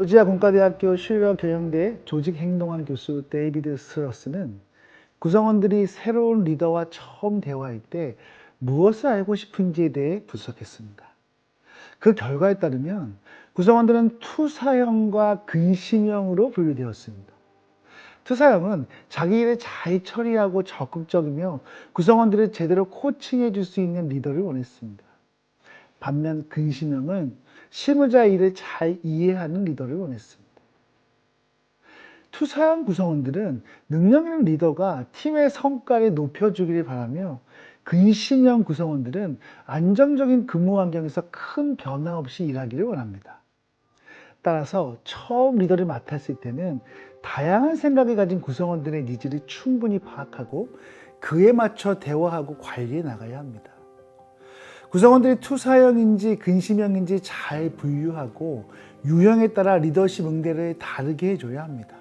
조지아 공과대학교 실버 경영대 조직행동학 교수 데이비드 스러스는 구성원들이 새로운 리더와 처음 대화할 때 무엇을 알고 싶은지에 대해 분석했습니다. 그 결과에 따르면 구성원들은 투사형과 근심형으로 분류되었습니다. 투사형은 자기 일을 잘 처리하고 적극적이며 구성원들을 제대로 코칭해 줄 수 있는 리더를 원했습니다. 반면 근심형은 실무자 일을 잘 이해하는 리더를 원했습니다. 투사형 구성원들은 능력 있는 리더가 팀의 성과를 높여주기를 바라며 근신형 구성원들은 안정적인 근무 환경에서 큰 변화 없이 일하기를 원합니다. 따라서 처음 리더를 맡았을 때는 다양한 생각을 가진 구성원들의 니즈를 충분히 파악하고 그에 맞춰 대화하고 관리해 나가야 합니다. 구성원들이 투사형인지 근심형인지 잘 분류하고 유형에 따라 리더십 응대를 다르게 해줘야 합니다.